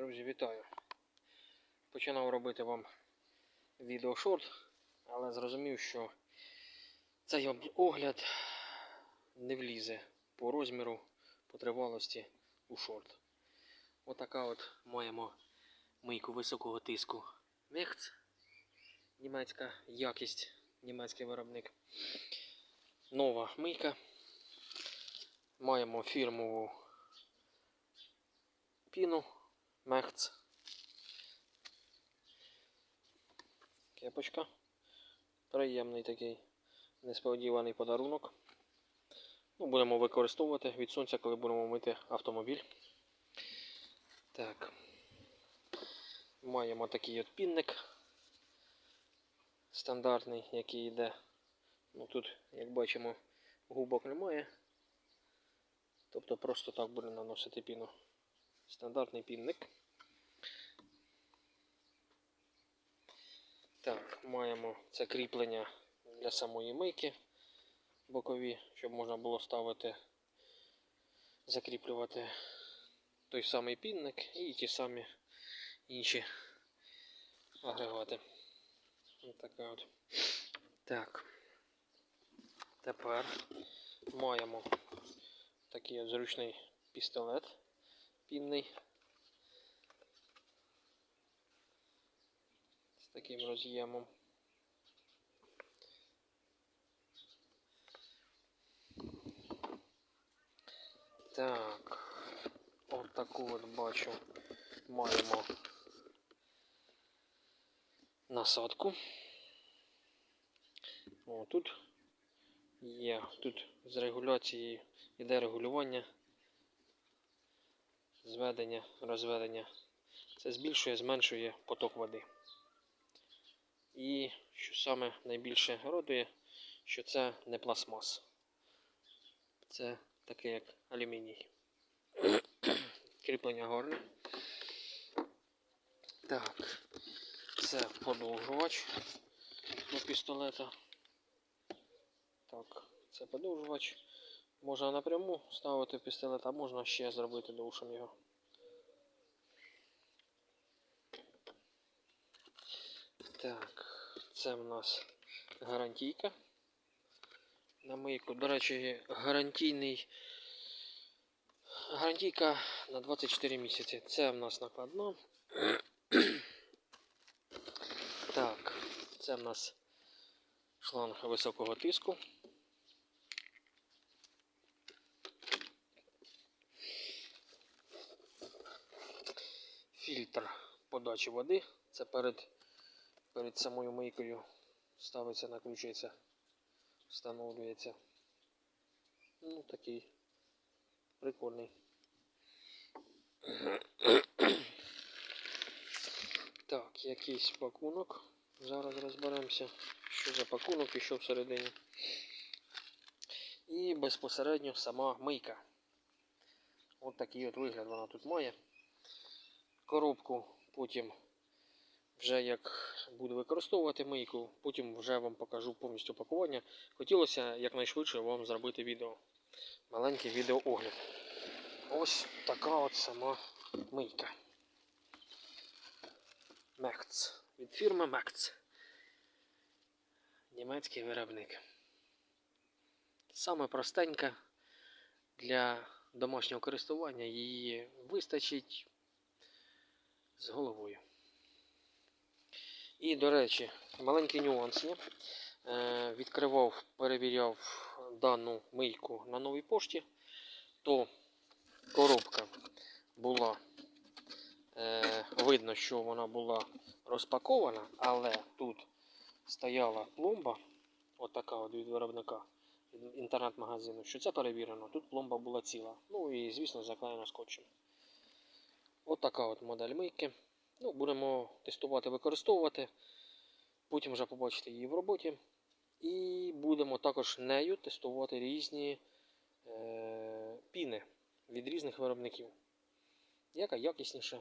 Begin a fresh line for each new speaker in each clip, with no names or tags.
Друзі, вітаю! Починав робити вам відео шорт, але зрозумів, що цей огляд не влізе по розміру, по тривалості у шорт. Отака от маємо мийку високого тиску Мехц. Німецька якість, німецький виробник. Нова мийка. Маємо фірмову піну Мехц. Кепочка. Приємний такий несподіваний подарунок. Ну, будемо використовувати від сонця, коли будемо мити автомобіль. Так. Маємо такий от пінник стандартний, який йде. Ну, тут, як бачимо, губок немає. Тобто просто так буде наносити піну. Стандартний пінник. Так, маємо це кріплення для самої мийки бокові, щоб можна було ставити, закріплювати той самий пінник і ті самі інші агрегати. Така от. Так. Тепер маємо такий зручний пістолет пінний. З таким роз'ємом. Так, от таку от бачу, маємо насадку. О, тут є, тут з регуляції йде регулювання, зведення, розведення. Це збільшує, зменшує поток води. І що саме найбільше радує, що це не пластмас. Це таке як алюміній. Кріплення гарне. Так, це подовжувач до пістолета. Так, це подовжувач. Можна напряму ставити пістолет, а можна ще зробити довшим його. Так, це в нас гарантійка. На мийку. До речі, гарантійний. Гарантійка на 24 місяці. Це в нас накладна. Так, це в нас шланг високого тиску. Фільтр подачі води. Це перед, перед самою мийкою ставиться, накручується, встановлюється. Ну, такий прикольний. Так, якийсь пакунок. Зараз розберемося, що за пакунок і що всередині. І безпосередньо сама мийка. От такий от вигляд вона тут має. Коробку потім, вже як буду використовувати мийку, потім вже вам покажу повністю пакування. Хотілося якнайшвидше вам зробити відео. Маленький відеоогляд. Ось така от сама мийка. Мехц. Від фірми Мехц. Німецький виробник. Саме простенька для домашнього користування її вистачить з головою. І, до речі, маленький нюанс є. Е, відкривав, перевіряв дану мийку на новій пошті, то коробка була, е, видно, що вона була розпакована, але тут стояла пломба, отака от від виробника інтернет-магазину, що це перевірено. Тут пломба була ціла. Ну і, звісно, заклеєна скотчем. Отака от модель мийки. Ну, будемо тестувати, використовувати. Потім вже побачите її в роботі. І будемо також нею тестувати різні е, піни від різних виробників. Яка якісніша,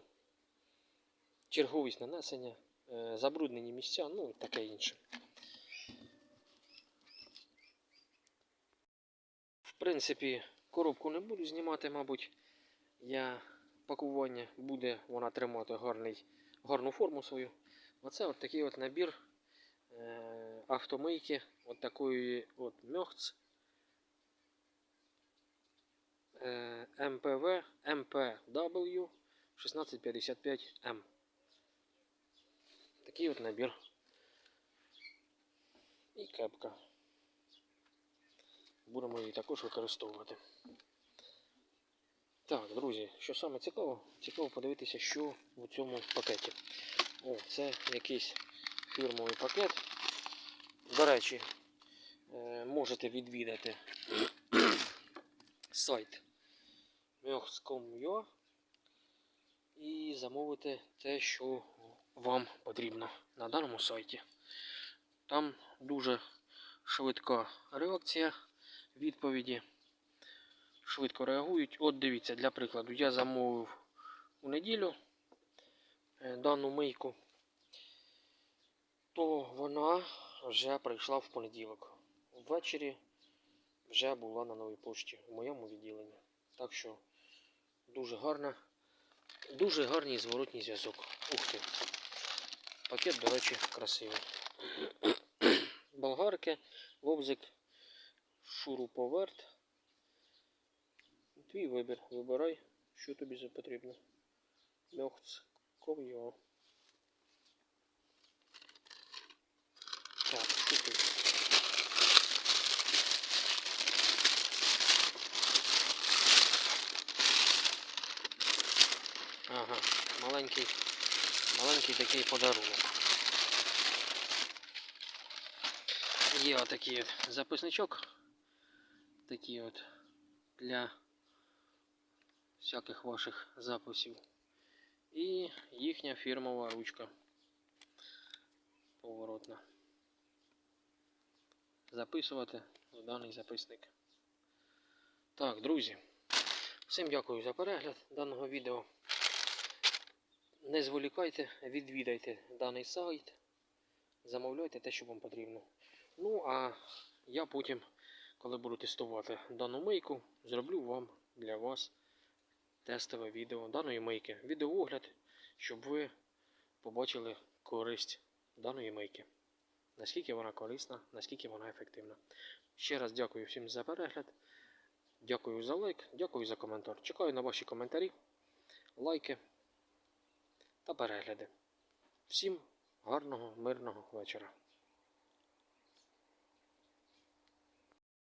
черговість нанесення, е, забруднені місця, ну і таке інше. В принципі, коробку не буду знімати, мабуть. Я пакування, буде вона тримати гарний, гарну форму свою. Оце от такий от набір е, автомийки от такої от мьохц е, МПВ МПW 1655М. Такий от набір. І кепка. Будемо її також використовувати. Так, друзі, що саме цікаво, цікаво подивитися, що у цьому пакеті. О, це якийсь фірмовий пакет. До речі, е, можете відвідати сайт myox.com.ua і замовити те, що вам потрібно на даному сайті. Там дуже швидка реакція відповіді. Швидко реагують. От дивіться, для прикладу, я замовив у неділю е, дану мийку, то вона вже прийшла в понеділок. Ввечері вже була на новій пошті у моєму відділенні. Так що дуже гарна, дуже гарний зворотній зв'язок. Ух ти. Пакет, до речі, красивий. Болгарки, лобзик, шуруповерт. Твій вибір. Вибирай, що тобі за потрібно. Мьохц, ков'йо. Так, що тут? Ага, маленький, маленький такий подарунок. Є отакий от записничок. Такий от для всяких ваших записів. І їхня фірмова ручка поворотна. Записувати в даний записник. Так, друзі, всім дякую за перегляд даного відео. Не зволікайте, відвідайте даний сайт, замовляйте те, що вам потрібно. Ну, а я потім, коли буду тестувати дану мийку, зроблю вам для вас тестове відео даної мийки. Відеоогляд, щоб ви побачили користь даної мийки. Наскільки вона корисна, наскільки вона ефективна. Ще раз дякую всім за перегляд. Дякую за лайк, дякую за коментар. Чекаю на ваші коментарі, лайки та перегляди. Всім гарного, мирного вечора.